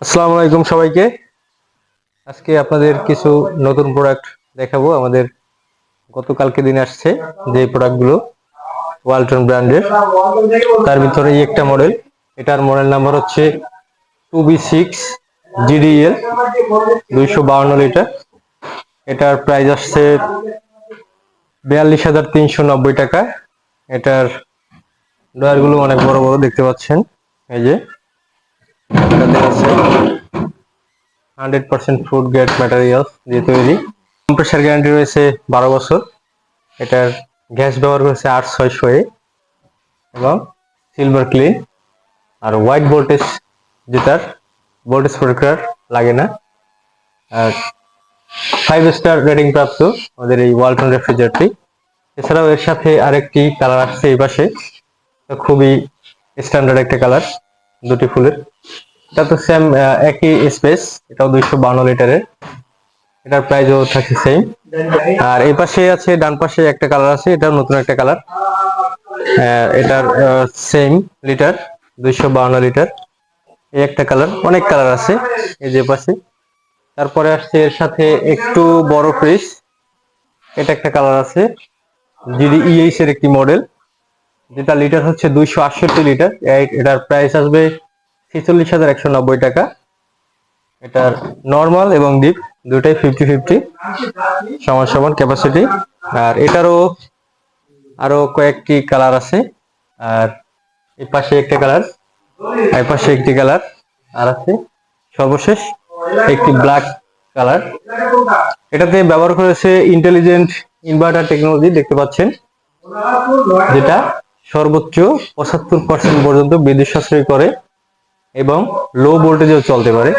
আসসালামু আলাইকুম সবাইকে। আজকে আপনাদের কিছু নতুন প্রোডাক্ট দেখাবো। আমাদের গতকালকে দিন আসছে যে প্রোডাক্টগুলো ওয়ালটন ব্র্যান্ডের তার ভিতরে এই একটা মডেল এটার মডেল নাম্বার হচ্ছে টু বি সিক্স জিডিএল দুইশো বাউন্ন লিটার। এটার প্রাইস আসছে বিয়াল্লিশ হাজার তিনশো নব্বই টাকা। এটার ডয়ারগুলো অনেক বড় বড় দেখতে পাচ্ছেন। এই যে hundred percent food grade material দিয়ে তৈরি। কম্প্রেসার গ্যারান্টি রয়েছে বারো বছর। এটার গ্যাস ব্যবহার করেছে আট ছয়শো এ এবং সিলভার ক্লিন আর হোয়াইট ভোল্টেজ যেটার ভোল্টেজ প্রকার লাগে না। আর ফাইভ স্টার রেটিং প্রাপ্ত আমাদের এই ওয়ালটন রেফ্রিজারেটরটি এছাড়াও এর সাথে আরেকটি কালার আসছে এই পাশে। খুবই স্ট্যান্ডার্ড একটা কালার দুটি ফুলের। এটা তো সেম একই স্পেস এটাও দুইশো বান্ন লিটারের। এটার প্রাইসও থাকছে সেম আর এই পাশে আছে, ডান পাশে একটা কালার আছে, এটাও নতুন একটা কালার এটার সেম লিটার দুইশো বান্ন লিটার। এই একটা কালার অনেক কালার আছে এই যে পাশে। তারপরে আসছে এর সাথে একটু বড় ফ্রিজ এটা একটা কালার আছে জিডি ইএইচ এর একটি মডেল যেটা লিটার হচ্ছে দুইশো আটষট্টি লিটার। এটার প্রাইস আসবে ছেচল্লিশ হাজার একশো নব্বই টাকা। এটার নর্মাল এবং ডিপ দুটাই ফিফটি ফিফটি সমান সমান ক্যাপাসিটি আর এটারও আরও কয়েকটি কালার আছে। আর এই পাশে একটা কালার এই পাশে একটি কালার আর আছে। সর্বশেষ একটি ব্ল্যাক কালার এটাতে ব্যবহার করেছে ইন্টেলিজেন্ট ইনভার্টার টেকনোলজি দেখতে পাচ্ছেন। যেটা সর্বোচ্চ পঁচাত্তর পার্সেন্ট পর্যন্ত বিদ্যুৎ সাশ্রয় করে এবং লো ভোল্টেজেও চলতে পারে।